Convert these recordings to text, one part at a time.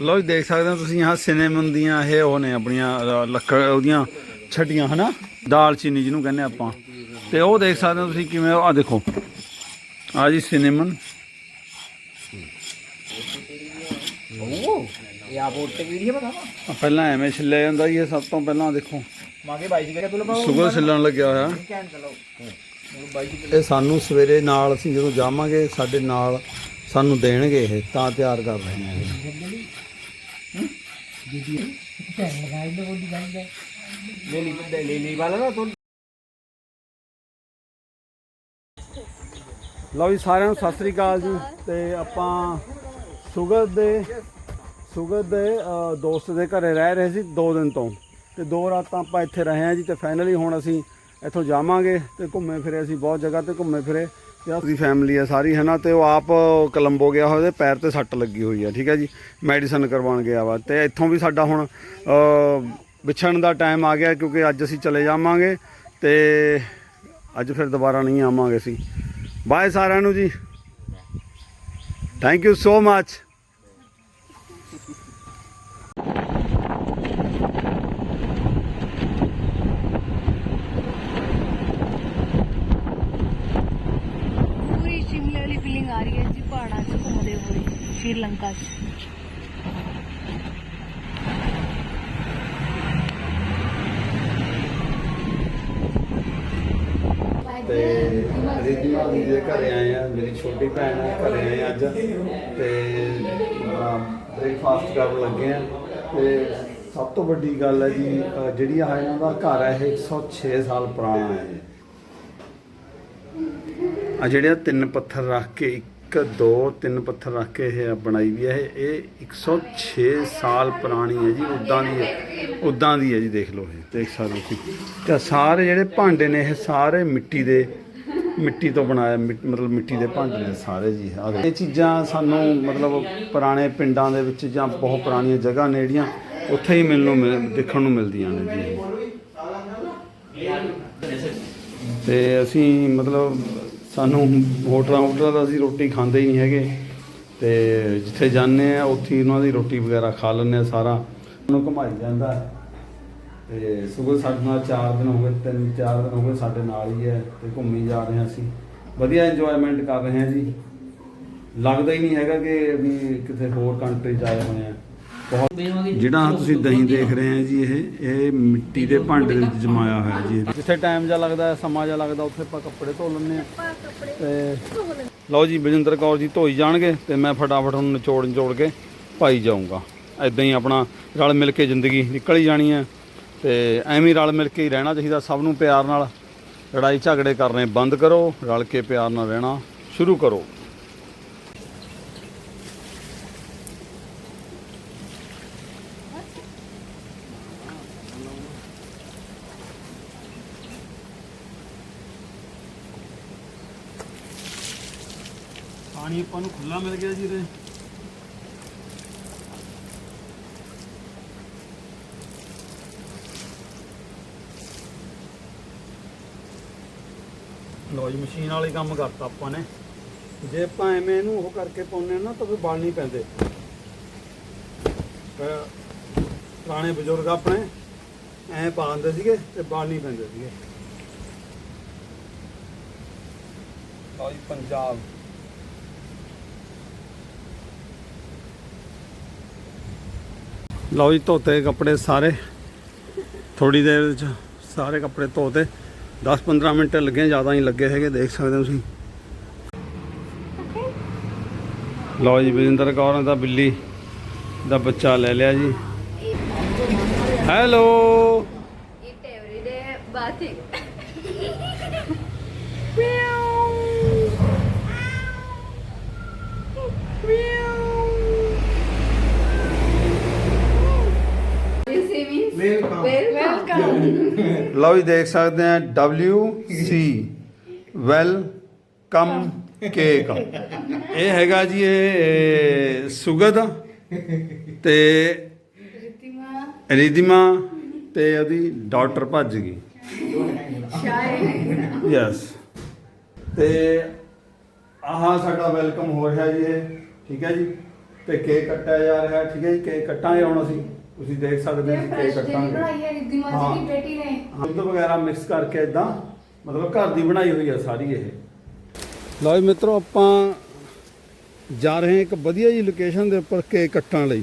ਲੋ ਦੇਖ ਸਕਦੇ ਹੋ ਤੁਸੀਂ ਆਹ ਸਿਨੇਮਨ ਦੀਆਂ ਇਹ ਉਹ ਨੇ ਆਪਣੀਆਂ ਲੱਕੜ ਉਹਦੀਆਂ ਛਟੀਆਂ ਹਨਾ? ਦਾਲਚੀਨੀ ਜਿਹਨੂੰ ਕਹਿੰਦੇ ਆਪਾਂ। ਤੇ ਉਹ ਦੇਖ ਸਕਦੇ ਹੋ ਤੁਸੀਂ ਕਿਵੇਂ ਆ ਦੇਖੋ। ਆ ਜੀ ਸਿਨੇਮਨ। ਪਹਿਲਾਂ ਐਵੇਂ ਛਿੱਲਿਆ ਜਾਂਦਾ ਜੀ ਇਹ ਸਭ ਤੋਂ ਪਹਿਲਾਂ ਦੇਖੋ। ਮਾਗੇ ਬਾਈ ਜੀ ਛਿੱਲਣ ਲੱਗਿਆ ਹੋਇਆ। ਇਹ ਸਾਨੂੰ ਸਵੇਰੇ ਨਾਲ ਅਸੀਂ ਜਦੋਂ ਜਾਵਾਂਗੇ ਸਾਡੇ ਨਾਲ ਸਾਨੂੰ ਦੇਣਗੇ ਇਹ ਤਾਂ ਤਿਆਰ ਕਰ ਰਹੇ ਨੇ ਲਓ ਜੀ ਸਾਰਿਆਂ ਨੂੰ ਸਤਿ ਸ੍ਰੀ ਅਕਾਲ ਜੀ ਤੇ ਆਪਾਂ ਸੁਗਤ ਦੇ ਸੁਗਤ ਦੇ ਦੋਸਤ ਦੇ ਘਰੇ ਰਹਿ ਰਹੇ ਸੀ ਦੋ ਦਿਨ ਤੋਂ। ਤੇ ਦੋ ਰਾਤਾਂ ਆਪਾਂ ਇੱਥੇ ਰਹੇ ਹਾਂ ਜੀ ਤੇ ਫਾਈਨਲੀ ਹੁਣ ਅਸੀਂ ਇੱਥੋਂ ਜਾਵਾਂਗੇ ਤੇ ਘੁੰਮੇ ਫਿਰੇ ਅਸੀਂ ਬਹੁਤ ਜਗ੍ਹਾ ਤੇ ਘੁੰਮੇ ਫਿਰੇ। ਤੇ ਆਪਣੀ ਫੈਮਿਲੀ ਆ ਸਾਰੀ ਹੈ ਨਾ? ਤੇ ਉਹ ਆਪ ਕਲੰਬੋ ਗਿਆ ਹੋਇਆ ਉਹਦੇ ਪੈਰ ਤੇ ਸੱਟ ਲੱਗੀ ਹੋਈ ਹੈ ਠੀਕ ਹੈ ਜੀ? ਮੈਡੀਸਨ ਕਰਵਾਉਣ ਗਿਆ ਵਾ। ਤੇ ਇੱਥੋਂ ਵੀ ਸਾਡਾ ਹੁਣ ਅ, ਦਾ ਟਾਈਮ ਆ ਗਿਆ ਕਿਉਂਕਿ ਅੱਜ ਅਸੀਂ ਚਲੇ ਜਾਵਾਂਗੇ ਤੇ ਅੱਜ ਫਿਰ ਦੁਬਾਰਾ ਨਹੀਂ ਆਵਾਂਗੇ ਅਸੀਂ। ਬਾਏ ਸਾਰਿਆਂ ਨੂੰ ਜੀ। ਥੈਂਕ ਯੂ ਸੋ ਮੱਚ ਪੂਰੀ ਸ਼ਿਮਲੇ ਵਾਲੀ ਫੀਲਿੰਗ ਆ ਰਹੀ ਹੈ ਜੀ ਪਹਾੜਾਂ 'ਚ ਘੁੰਮਦੇ ਹੋਏ ਸ਼੍ਰੀਲੰਕਾ 'ਚ ਤੇ ਰਿਧਿਮਾ ਦੀ ਦੇ ਘਰੇ ਆਏ ਆ ਮੇਰੀ ਛੋਟੀ ਭੈਣ ਹੈ ਘਰੇ ਆਏ ਅੱਜ ਤੇ ਬ੍ਰੇਕਫਾਸਟ ਕਰਨ ਲੱਗੇ ਆ ਤੇ ਸਭ ਤੋਂ ਵੱਡੀ ਗੱਲ ਹੈ ਜੀ ਜਿਹੜੀ ਆ ਇਹਨਾਂ ਦਾ ਘਰ ਹੈ ਇਹ 106 ਸਾਲ ਪੁਰਾਣਾ ਹੈ ਆ ਜਿਹੜੇ ਤਿੰਨ ਪੱਥਰ ਰੱਖ ਕੇ ਇੱਕ, ਦੋ, ਤਿੰਨ ਪੱਥਰ ਰੱਖ ਕੇ ਇਹ ਬਣਾਈ ਵੀ ਹੈ। ਇਹ ਇਹ 106 ਸਾਲ ਪੁਰਾਣੀ ਹੈ ਜੀ। ਉਦਾਂ ਦੀ ਹੈ। ਉਦਾਂ ਦੀ ਹੈ ਜੀ, ਦੇਖ ਲਓ ਇਹ। ਦੇਖ ਸਕਦੇ ਹੋ ਤੁਸੀਂ। ਤੇ ਸਾਰੇ ਜਿਹੜੇ ਭਾਂਡੇ ਨੇ, ਇਹ ਸਾਰੇ ਮਿੱਟੀ ਦੇ, ਮਿੱਟੀ ਤੋਂ ਬਣਾਇਆ ਮਿ- ਮਤਲਬ ਮਿੱਟੀ ਦੇ ਭਾਂਡੇ ਨੇ ਸਾਰੇ ਜੀ। ਇਹ ਚੀਜ਼ਾਂ ਸਾਨੂੰ ਮਤਲਬ ਪੁਰਾਣੇ ਪਿੰਡਾਂ ਦੇ ਵਿੱਚ ਜਾਂ ਬਹੁਤ ਪੁਰਾਣੀਆਂ ਜਗ੍ਹਾ ਨੇ ਜਿਹੜੀਆਂ, ਉੱਥੇ ਹੀ ਮਿਲਣ ਨੂੰ ਮਿਲ- ਦੇਖਣ ਨੂੰ ਮਿਲਦੀਆਂ ਨੇ ਜੀ। ਇਹ। ਤੇ ਅਸੀਂ ਮਤਲਬ ਸਾਨੂੰ ਹੋਟਲਾਂ ਹੋਟਲਾਂ ਦਾ ਅਸੀਂ ਰੋਟੀ ਖਾਂਦੇ ਹੀ ਨਹੀਂ ਹੈਗੇ ਤੇ ਜਿੱਥੇ ਜਾਂਦੇ ਆ, ਉੱਥੇ ਉਹਨਾਂ ਦੀ ਰੋਟੀ ਵਗੈਰਾ ਖਾ ਲੈਂਦੇ ਆ ਸਾਰਾ। ਉਹਨੂੰ ਘੁਮਾਈ ਜਾਂਦਾ। ਹੈ। ਤੇ ਸੁਬਹ ਸਾਡੇ ਨਾਲ 4 ਦਿਨ ਹੋ ਗਏ, ਤਿੰਨ ਚਾਰ ਦਿਨ ਹੋ ਗਏ ਸਾਡੇ ਨਾਲ ਹੀ ਹੈ ਤੇ ਘੁੰਮੀ ਜਾ ਰਹੇ ਹਾਂ ਅਸੀਂ। ਵਧੀਆ ਇੰਜੋਇਮੈਂਟ ਕਰ ਰਹੇ ਹਾਂ ਜੀ। ਲੱਗਦਾ ਹੀ ਨਹੀਂ ਹੈਗਾ ਕਿ ਵੀ ਕਿਤੇ ਹੋਰ ਕੰਟਰੀ 'ਚ ਆਏ ਹੋਏ ਆ ਬਹੁਤ ਜਿਹੜਾ ਤੁਸੀਂ ਦਹੀਂ ਦੇਖ ਰਹੇ ਆ ਜੀ ਇਹ ਇਹ ਮਿੱਟੀ ਦੇ ਭਾਂਡੇ ਦੇ ਵਿੱਚ ਜਮਾਇਆ ਹੋਇਆ ਜੀ। ਜਿੱਥੇ ਟਾਈਮ ਜਿਹਾ ਲੱਗਦਾ ਹੈ ਸਮਾਂ ਜਿਹਾ ਲੱਗਦਾ ਉੱਥੇ ਆਪਾਂ ਕੱਪੜੇ ਧੋ ਲੈਂਦੇ ਆ ਤੇ ਲਓ ਜੀ ਬਜਿੰਦਰ ਕੌਰ ਜੀ ਧੋਈ ਜਾਣਗੇ ਤੇ ਮੈਂ ਫਟਾਫਟ ਉਹਨੂੰ ਨਿਚੋੜ ਨਿਚੋੜ ਕੇ ਪਾਈ ਜਾਊਂਗਾ। ਐਦਾਂ ਹੀ ਆਪਣਾ ਰਲ ਮਿਲ ਕੇ ਜ਼ਿੰਦਗੀ ਨਿਕਲ ਹੀ ਜਾਣੀ ਹੈ ਤੇ ਐਵੇਂ ਹੀ ਰਲ ਮਿਲ ਕੇ ਹੀ ਰਹਿਣਾ ਚਾਹੀਦਾ ਸਭ ਨੂੰ ਪਿਆਰ ਨਾਲ। ਲੜਾਈ ਝਗੜੇ ਕਰਨੇ ਬੰਦ ਕਰੋ ਰਲ ਕੇ ਪਿਆਰ ਨਾਲ ਰਹਿਣਾ ਸ਼ੁਰੂ ਕਰੋ। ਪਾਣੀ ਆਪਾਂ ਨੂੰ ਖੁੱਲਾ ਮਿਲ ਗਿਆ ਜੀ ਤੇ ਲੋ ਜੀ, ਮਸ਼ੀਨ ਵਾਲੇ ਕੰਮ ਕਰਤਾ ਆਪਾਂ ਨੇ। ਜੇ ਆਪਾਂ ਐਵੇਂ ਇਹਨੂੰ ਉਹ ਕਰਕੇ ਪਾਉਂਦੇ ਆ ਨਾ, ਤਾਂ ਫਿਰ ਬਲ ਨਹੀਂ ਪੈਂਦੇ। ਪੁਰਾਣੇ ਬਜ਼ੁਰਗ ਆਪਣੇ ਐਂ ਪਾ ਦਿੰਦੇ ਸੀਗੇ ਤੇ ਬਲ ਨਹੀਂ ਪੈਂਦੇ ਸੀਗੇ। ਲਓ ਜੀ, ਪੰਜਾਬ। ਲਓ ਜੀ, ਧੋਤੇ ਕੱਪੜੇ ਸਾਰੇ। ਥੋੜੀ ਦੇਰ ਵਿੱਚ ਸਾਰੇ ਕੱਪੜੇ ਧੋਤੇ। 10-15 ਮਿੰਟ ਲੱਗੇ, ਜ਼ਿਆਦਾ ਨਹੀਂ ਲੱਗੇ ਹੈਗੇ, ਦੇਖ ਸਕਦੇ ਹੋ ਤੁਸੀਂ। ਲਓ ਜੀ ਬਜਿੰਦਰ ਕੌਰ ਨੇ ਤਾਂ ਬਿੱਲੀ ਦਾ ਬੱਚਾ ਲੈ ਲਿਆ ji. Hello. Eat every day Welcome. ਲਓ ਜੀ ਦੇਖ ਸਕਦੇ ਆ W C. ਵੈਲਕਮ ਕੇਕ ਇਹ ਹੈਗਾ ਜੀ ਇਹ ਸੁਗਦ ਤੇ ਰਿਧਿਮਾ ਤੇ ਉਹਦੀ ਡਾਟਰ ਭੱਜ ਗਈ। ਯੈਸ ਤੇ ਆਹ ਸਾਡਾ ਵੈਲਕਮ ਹੋ ਰਿਹਾ ਜੀ ਇਹ ਠੀਕ ਹੈ ਜੀ? ਤੇ ਕੇਕ ਕੱਟਿਆ ਜਾ ਰਿਹਾ ਠੀਕ ਹੈ ਜੀ? ਕੇਕ ਕੱਟਾਂਗੇ ਹੁਣ ਅਸੀਂ। ਤੁਸੀਂ ਦੇਖ ਸਕਦੇ ਹੋ ਇਹ ਕੇਕ ਫਰੈਸ਼ ਜਿਹੜੀ ਕੱਟਾਂਗੇ। ਬਣਾਈ ਹੈ ਰਿੱਧੀ। ਮਾਸੀ ਦੀ ਬੇਟੀ ਨੇ। ਦੁੱਧ ਵਗੈਰਾ ਮਿਕਸ ਕਰਕੇ ਇਦਾਂ ਮਤਲਬ ਘਰ ਦੀ ਬਣਾਈ ਹੋਈ ਆ ਸਾਰੀ ਇਹ। ਲਓ ਜੀ ਮਿੱਤਰੋ ਆਪਾਂ ਜਾ ਰਹੇ ਹਾਂ ਇੱਕ ਵਧੀਆ ਜੀ ਲੋਕੇਸ਼ਨ ਦੇ ਉੱਪਰ ਕੇਕ ਕੱਟਣ ਲਈ।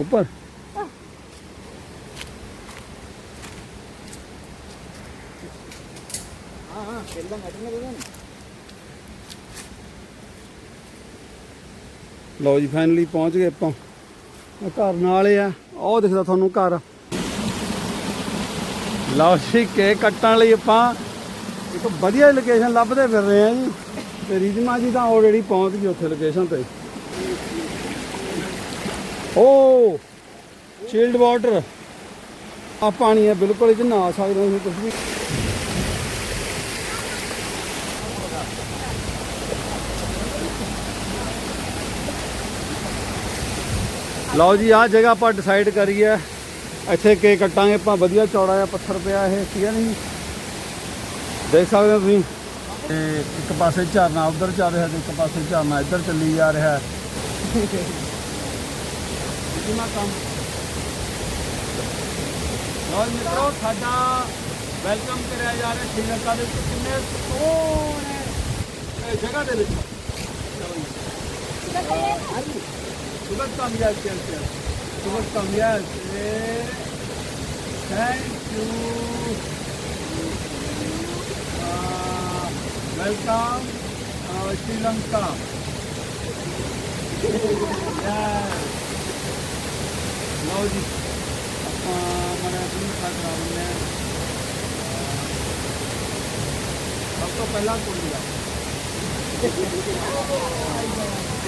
ਉੱਪਰ ਹਾਂ ਹਾਂ ਖੇਲਦਾ ਘਟਣਾ ਦੇ ਲਓ ਜੀ ਫਾਈਨਲੀ ਪਹੁੰਚ ਗਏ ਆਪਾਂ। ਘਰ ਨਾਲ ਆ। ਉਹ ਦਿਖਦਾ ਤੁਹਾਨੂੰ ਘਰ। ਲਓ ਜੀ ਕੇ ਕੱਟਣ ਲਈ ਆਪਾਂ ਇੱਕ ਵਧੀਆ ਲੋਕੇਸ਼ਨ ਲੱਭਦੇ ਫਿਰ ਰਹੇ ਆ ਜੀ। ਤੇ ਰੀਜਮਾ ਜੀ ਤਾਂ ਆਲਰੇਡੀ ਪਹੁੰਚ ਗਈ ਉੱਥੇ ਲੋਕੇਸ਼ਨ ਤੇ। ਓ ਚਿਲਡ ਵਾਟਰ ਆ ਪਾਣੀ ਹੈ ਬਿਲਕੁਲ ਇਹ 'ਚ ਨਹਾ ਸਕਦੇ, ਤੁਸੀਂ ਕੁਝ ਵੀ ਲਓ ਜੀ, ਆਹ ਜਗ੍ਹਾ ਆਪਾਂ ਡਿਸਾਈਡ ਕਰੀ ਹੈ। ਇੱਥੇ ਕੇਕ ਕੱਟਾਂਗੇ, ਆਪਾਂ ਵਧੀਆ ਚੌੜਾ ਜਿਹਾ ਪੱਥਰ ਪਿਆ ਇਹ, ਠੀਕ ਹੈ ਨਹੀਂ ਦੇਖ ਸਕਦੇ ਹੋ ਤੁਸੀਂ। ਤੇ ਇੱਕ ਪਾਸੇ ਝਰਨਾ, ਉਧਰ ਚੱਲ ਰਿਹਾ ਤੇ ਇੱਕ ਪਾਸੇ ਝਰਨਾ, ਇੱਧਰ ਚੱਲੀ ਜਾ ਰਿਹਾ। ਹੈ ਕਿੰਨਾ ਕੰਮ ਲਓ ਮਿੱਤਰੋ, ਸਾਡਾ ਵੈਲਕਮ ਕਰਿਆ ਜਾ ਰਿਹਾ ਸ਼੍ਰੀਲੰਕਾ ਦੇ ਵਿੱਚ। ਕਿੰਨੇ ਸੋਹਣੇ ਜਗ੍ਹਾ ਦੇ ਵਿੱਚ। 아니, 그것도 안 미안했어요. 그것도 안 미안했어요. Thank you. Uh, welcome, uh, Sri Lanka. yeah. Now this, uh, हमारा दिन था रावण ने सबको पहला छोड़ दिया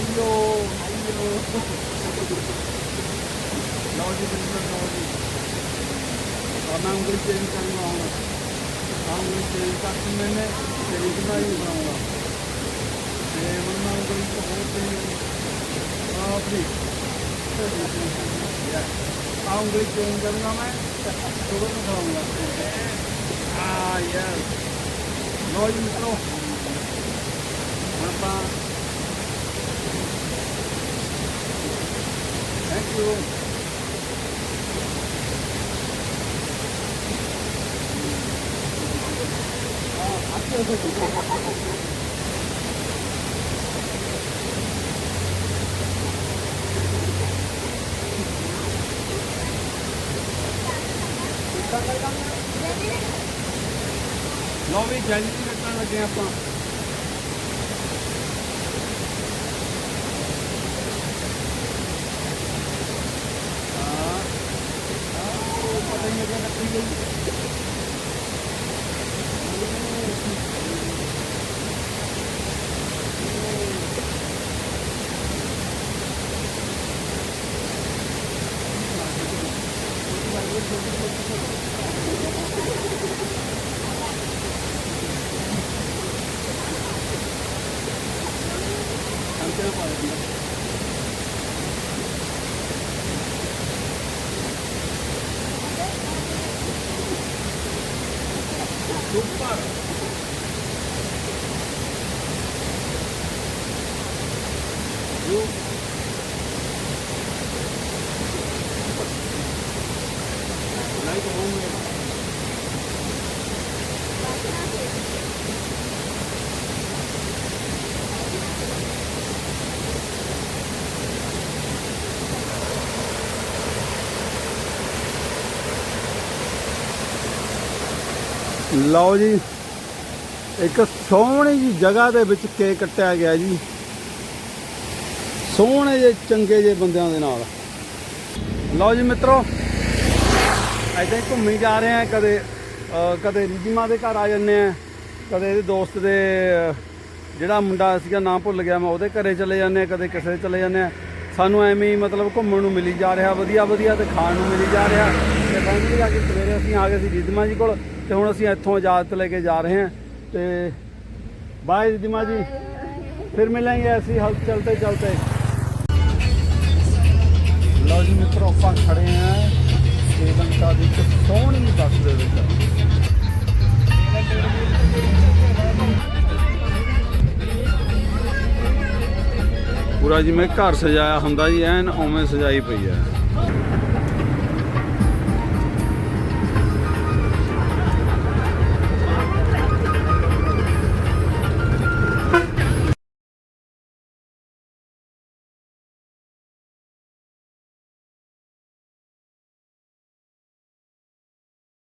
달려 달려. 나오지 그러니까 나오지. 가만 그렇게 인상 나오나 가만 그렇게 인상 쓰면은 제일 많이 나오나 대문만 그렇게 보고 아프리. 가만 그렇게 나오면 저거는 나오나 아예 너희 또 아빠. ਵੀ ਜੈਲੀ ਰੱਖਣ ਲੱਗੇ ਆਪਾਂ। ਆਹ ਪਤਾ ਯੂ ਲਾਈਕ ਹੋਮ ਲਓ ਜੀ, ਇੱਕ ਸੋਹਣੀ ਜੀ ਜਗ੍ਹਾ ਦੇ ਵਿੱਚ ਕੇਕ ਕੱਟਿਆ ਗਿਆ ਜੀ। ਸੋਹਣੇ ਜੇ, ਚੰਗੇ ਜੇ ਬੰਦਿਆਂ ਦੇ ਨਾਲ। ਲਓ ਜੀ ਮਿੱਤਰੋ ਐਦਾਂ ਹੀ ਘੁੰਮੀ ਜਾ ਰਹੇ ਆ ਕਦੇ ਕਦੇ ਰੀਜੀਮਾ ਦੇ ਘਰ ਆ ਜੰਨੇ ਆ ਕਦੇ ਇਹਦੇ ਦੋਸਤ ਦੇ ਜਿਹੜਾ ਮੁੰਡਾ ਸੀਗਾ ਨਾਮ ਭੁੱਲ ਗਿਆ ਮੈਂ, ਉਹਦੇ ਘਰੇ ਚਲੇ ਜਾਂਦੇ ਆ ਕਦੇ ਕਿਸੇ ਚਲੇ ਜਾਂਦੇ ਆ ਸਾਨੂੰ ਐਵੇਂ ਹੀ ਮਤਲਬ ਘੁੰਮਣ ਨੂੰ ਮਿਲੀ ਜਾ ਰਿਹਾ, ਵਧੀਆ ਵਧੀਆ ਤੇ ਖਾਣ ਨੂੰ ਮਿਲੀ ਜਾ ਰਿਹਾ। ਤੇ ਫਾਈਨਲੀ ਆ ਕੇ ਸਵੇਰੇ ਅਸੀਂ ਆ ਗਏ ਸੀ ਰੀਜੀਮਾ ਜੀ ਕੋਲ, ਤੇ ਹੁਣ ਅਸੀਂ ਇੱਥੋਂ ਇਜਾਜ਼ਤ ਲੈ ਕੇ ਜਾ ਰਹੇ ਹਾਂ। ਤੇ ਬਾਏ ਰੀਜੀਮਾ ਜੀ। ਫਿਰ ਮਿਲਾਂਗੇ ਅਸੀਂ ਹਲ ਚਲਤੇ ਚਲਤੇ ਲਓ ਜੀ, ਮਿੱਤਰੋ, ਆਪਾਂ ਖੜੇ ਆਂ ਸ਼੍ਰੀਲੰਕਾ ਦੀ ਇੱਕ ਸੋਹਣੀ ਬੱਸ ਦੇ ਵਿੱਚ। ਪੂਰਾ ਜਿਵੇਂ ਘਰ ਸਜਾਇਆ ਹੁੰਦਾ ਜੀ, ਐਨ ਉਵੇਂ ਸਜਾਈ ਪਈ ਹੈ।